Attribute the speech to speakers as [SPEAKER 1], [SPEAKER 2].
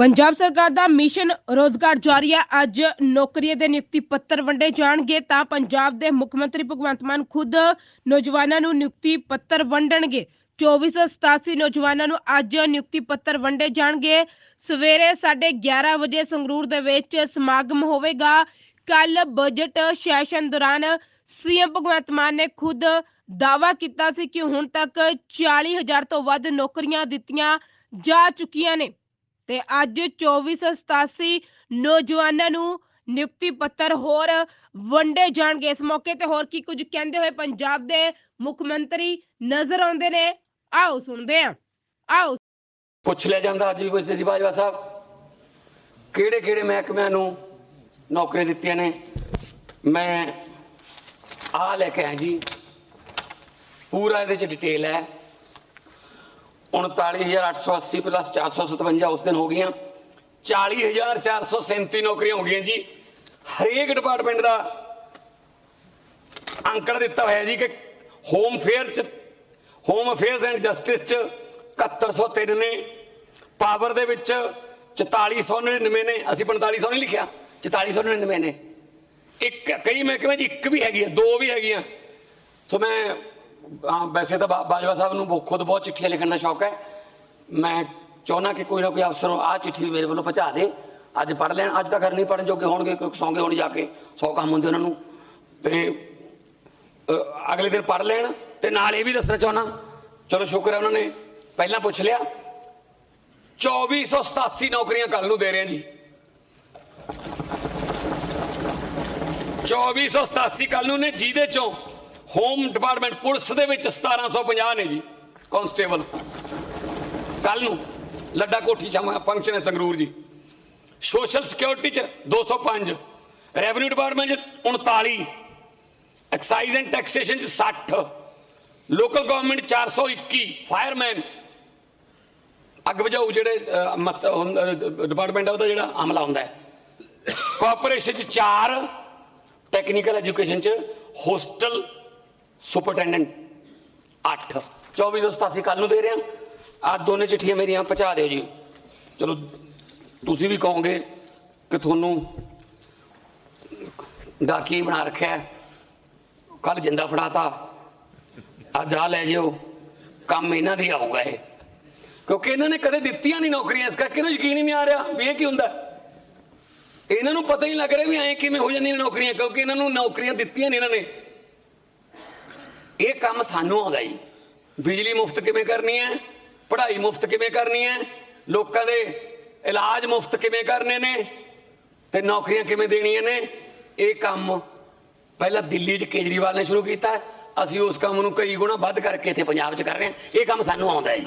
[SPEAKER 1] ਪੰਜਾਬ ਸਰਕਾਰ ਦਾ ਮਿਸ਼ਨ ਰੋਜ਼ਗਾਰ ਜਾਰੀ ਹੈ ਅੱਜ ਨੌਕਰੀਆਂ ਦੇ ਨਿਯੁਕਤੀ ਪੱਤਰ ਵੰਡੇ ਜਾਣਗੇ ਤਾਂ ਪੰਜਾਬ ਦੇ ਮੁੱਖ ਮੰਤਰੀ ਭਗਵੰਤ ਮਾਨ ਖੁਦ ਨੌਜਵਾਨਾਂ ਨੂੰ ਨਿਯੁਕਤੀ ਪੱਤਰ ਵੰਡਣਗੇ। 2487 ਨੌਜਵਾਨਾਂ ਨੂੰ ਅੱਜ ਨਿਯੁਕਤੀ ਪੱਤਰ ਵੰਡੇ ਜਾਣਗੇ। ਸਵੇਰੇ 11:30 ਵਜੇ ਸੰਗਰੂਰ ਦੇ ਵਿੱਚ ਸਮਾਗਮ ਹੋਵੇਗਾ। ਕੱਲ ਬਜਟ ਸੈਸ਼ਨ ਦੌਰਾਨ ਸੀਐਮ ਭਗਵੰਤ ਮਾਨ ਨੇ ਖੁਦ ਦਾਅਵਾ ਕੀਤਾ ਸੀ ਕਿ ਹੁਣ ਤੱਕ 40000 ਤੋਂ ਵੱਧ ਨੌਕਰੀਆਂ ਦਿੱਤੀਆਂ ਜਾ ਚੁੱਕੀਆਂ ਨੇ। ਤੇ ਅੱਜ 2487 ਨੌਜਵਾਨਾਂ ਨੂੰ ਨਿਯੁਕਤੀ ਪੱਤਰ ਹੋਰ ਵੰਡੇ ਜਾਣਗੇ। ਇਸ ਮੌਕੇ ਤੇ ਹੋਰ ਕੀ ਕੁਝ ਕਹਿੰਦੇ ਹੋਏ ਪੰਜਾਬ ਦੇ ਮੁੱਖ ਮੰਤਰੀ ਨਜ਼ਰ ਆਉਂਦੇ ਨੇ। ਆਓ ਸੁਣਦੇ ਆ ਆਓ।
[SPEAKER 2] ਪੁੱਛ ਲਿਆ ਜਾਂਦਾ, ਅੱਜ ਵੀ ਪੁੱਛਦੇ ਸੀ ਬਾਜਵਾ ਸਾਹਿਬ ਕਿਹੜੇ ਕਿਹੜੇ ਮਹਿਕਮਿਆਂ ਨੂੰ ਨੌਕਰੀਆਂ ਦਿੱਤੀਆਂ ਨੇ? ਮੈਂ ਆ ਲੈ ਕੇ ਆਇਆ ਜੀ, ਪੂਰਾ ਇਹਦੇ ਚ ਡਿਟੇਲ ਹੈ। 39880 ਪਲੱਸ 457 ਉਸ ਦਿਨ ਹੋ ਗਈਆਂ। 40437 ਨੌਕਰੀਆਂ ਹੋ ਗਈਆਂ ਜੀ। ਹਰੇਕ ਡਿਪਾਰਟਮੈਂਟ ਦਾ ਅੰਕੜ ਦਿੱਤਾ ਹੋਇਆ ਜੀ ਕਿ ਹੋਮ ਫੇਅਰ ਚ ਹੋਮ ਅਫੇਅਰਸ ਐਂਡ ਜਸਟਿਸ ਚ 7103 ਨੇ ਪਾਵਰ ਦੇ ਵਿੱਚ 4499 ਨੇ, ਅਸੀਂ 4500 ਨਹੀਂ ਲਿਖਿਆ 4499 ਨੇ। ਇੱਕ, ਕਈ ਮਹਿਕਮੇ ਜੀ, ਇੱਕ ਵੀ ਹੈਗੀ ਆ, ਦੋ ਵੀ ਹੈਗੀਆਂ। ਸੋ ਮੈਂ ਹਾਂ ਵੈਸੇ ਤਾਂ ਬਾ- ਬਾਜਵਾ ਸਾਹਿਬ ਨੂੰ ਬਹੁਤ- ਖੁਦ ਬਹੁਤ ਚਿੱਠੀਆਂ ਲਿਖਣ ਦਾ ਸ਼ੌਕ ਹੈ। ਮੈਂ ਚਾਹੁੰਦਾ ਕਿ ਕੋਈ ਨਾ ਕੋਈ ਅਫਸਰ ਆ ਚਿੱਠੀ ਵੀ ਮੇਰੇ ਵੱਲੋਂ ਪਹੁੰਚਾ ਦੇ। ਅੱਜ ਪੜ੍ਹ ਲੈਣ ਅੱਜ ਤਾਂ ਘਰ ਨਹੀਂ ਪੜਨ ਜੋਗੇ ਹੋਣਗੇ ਕੋਈ ਸੌਂਗੇ ਹੋਣ ਜਾ ਕੇ ਸੌ ਕੰਮ ਹੁੰਦੇ ਉਹਨਾਂ ਨੂੰ। ਤੇ ਅ, ਅਗਲੇ ਦਿਨ ਪੜ੍ਹ ਲੈਣ ਤੇ ਨਾਲ ਇਹ ਵੀ ਦੱਸਣਾ ਚਾਹੁੰਦਾ ਚਲੋ ਸ਼ੁਕਰ ਹੈ ਉਹਨਾਂ ਨੇ ਪਹਿਲਾਂ ਪੁੱਛ ਲਿਆ। 2487 ਨੌਕਰੀਆਂ ਕੱਲ ਨੂੰ ਦੇ ਰਹੇ ਹਾਂ ਜੀ। 2487 ਕੱਲ ਨੂੰ ਨੇ ਜਿਹਦੇ ਚੋਂ ਹੋਮ ਡਿਪਾਰਟਮੈਂਟ ਪੁਲਿਸ ਦੇ ਵਿੱਚ 1750 ਨੇ ਜੀ ਕਾਂਸਟੇਬਲ ਕੱਲ ਨੂੰ ਲੱਡਾ ਕੋਠੀ ਚ ਫੰਕਸ਼ਨ ਹੈ ਸੰਗਰੂਰ ਜੀ। ਸੋਸ਼ਲ ਸਿਕਿਉਰਿਟੀ ਚ 205 ਰੈਵਨਿਊ ਡਿਪਾਰਟਮੈਂਟ ਚ 39 ਐਕਸਾਈਜ਼ ਐਂਡ ਟੈਕਸੇਸ਼ਨ ਚ 60 ਲੋਕਲ ਗਵਰਨਮੈਂਟ 421 ਫਾਇਰਮੈਨ ਅੱਗ ਬੁਝਾਊ ਜਿਹੜੇ ਡਿਪਾਰਟਮੈਂਟ ਆ ਉਹਦਾ ਜਿਹੜਾ ਅਮਲਾ ਹੁੰਦਾ ਹੈ। ਕਾਰਪੋਰੇਸ਼ਨ ਚ 4 ਟੈਕਨੀਕਲ ਐਜੂਕੇਸ਼ਨ ਚ ਹੋਸਟਲ ਸੁਪਰਟੈਂਡੈਂਟ 8 2487 ਕੱਲ ਨੂੰ ਦੇ ਰਿਹਾ। ਆ ਦੋਨੇ ਚਿੱਠੀਆਂ ਮੇਰੀਆਂ ਪਹੁੰਚਾ ਦਿਓ ਜੀ। ਚਲੋ, ਤੁਸੀਂ ਵੀ ਕਹੋਗੇ ਕਿ ਤੁਹਾਨੂੰ ਡਾਕੀ ਬਣਾ ਰੱਖਿਆ ਕੱਲ ਜਿੰਦਾ ਫੜਾਤਾ। ਅੱਜ ਆ ਲੈ ਜਿਓ। ਕੰਮ ਇਹਨਾਂ ਦੀ ਆਊਗਾ ਇਹ। ਕਿਉਂਕਿ ਇਹਨਾਂ ਨੇ ਕਦੇ ਦਿੱਤੀਆਂ ਨਹੀਂ ਨੌਕਰੀਆਂ, ਇਸ ਕਰਕੇ ਇਹਨਾਂ ਯਕੀਨ ਹੀ ਨਹੀਂ ਆ ਰਿਹਾ ਵੀ ਇਹ ਕੀ ਹੁੰਦਾ ਇਹਨਾਂ ਨੂੰ ਪਤਾ ਹੀ ਨਹੀਂ ਲੱਗ ਰਿਹਾ ਵੀ ਐਂ ਕਿਵੇਂ ਹੋ ਜਾਂਦੀਆਂ ਨੌਕਰੀਆਂ, ਕਿਉਂਕਿ ਇਹਨਾਂ ਨੂੰ ਨੌਕਰੀਆਂ ਦਿੱਤੀਆਂ ਨਹੀਂ ਇਹਨਾਂ ਨੇ। ਇਹ ਕੰਮ ਸਾਨੂੰ ਆਉਂਦਾ ਜੀ। ਬਿਜਲੀ ਮੁਫਤ ਕਿਵੇਂ ਕਰਨੀ ਹੈ? ਪੜ੍ਹਾਈ ਮੁਫਤ ਕਿਵੇਂ ਕਰਨੀ ਹੈ? ਲੋਕਾਂ ਦੇ ਇਲਾਜ ਮੁਫਤ ਕਿਵੇਂ ਕਰਨੇ ਨੇ? ਤੇ ਨੌਕਰੀਆਂ ਕਿਵੇਂ ਦੇਣੀਆਂ ਨੇ? ਇਹ ਕੰਮ ਪਹਿਲਾਂ ਦਿੱਲੀ 'ਚ ਕੇਜਰੀਵਾਲ ਨੇ ਸ਼ੁਰੂ ਕੀਤਾ। ਅਸੀਂ ਉਸ ਕੰਮ ਨੂੰ ਕਈ ਗੁਣਾ ਵੱਧ ਕਰਕੇ ਇੱਥੇ ਪੰਜਾਬ 'ਚ ਕਰ ਰਹੇ ਹਾਂ। ਇਹ ਕੰਮ ਸਾਨੂੰ ਆਉਂਦਾ ਹੈ ਜੀ।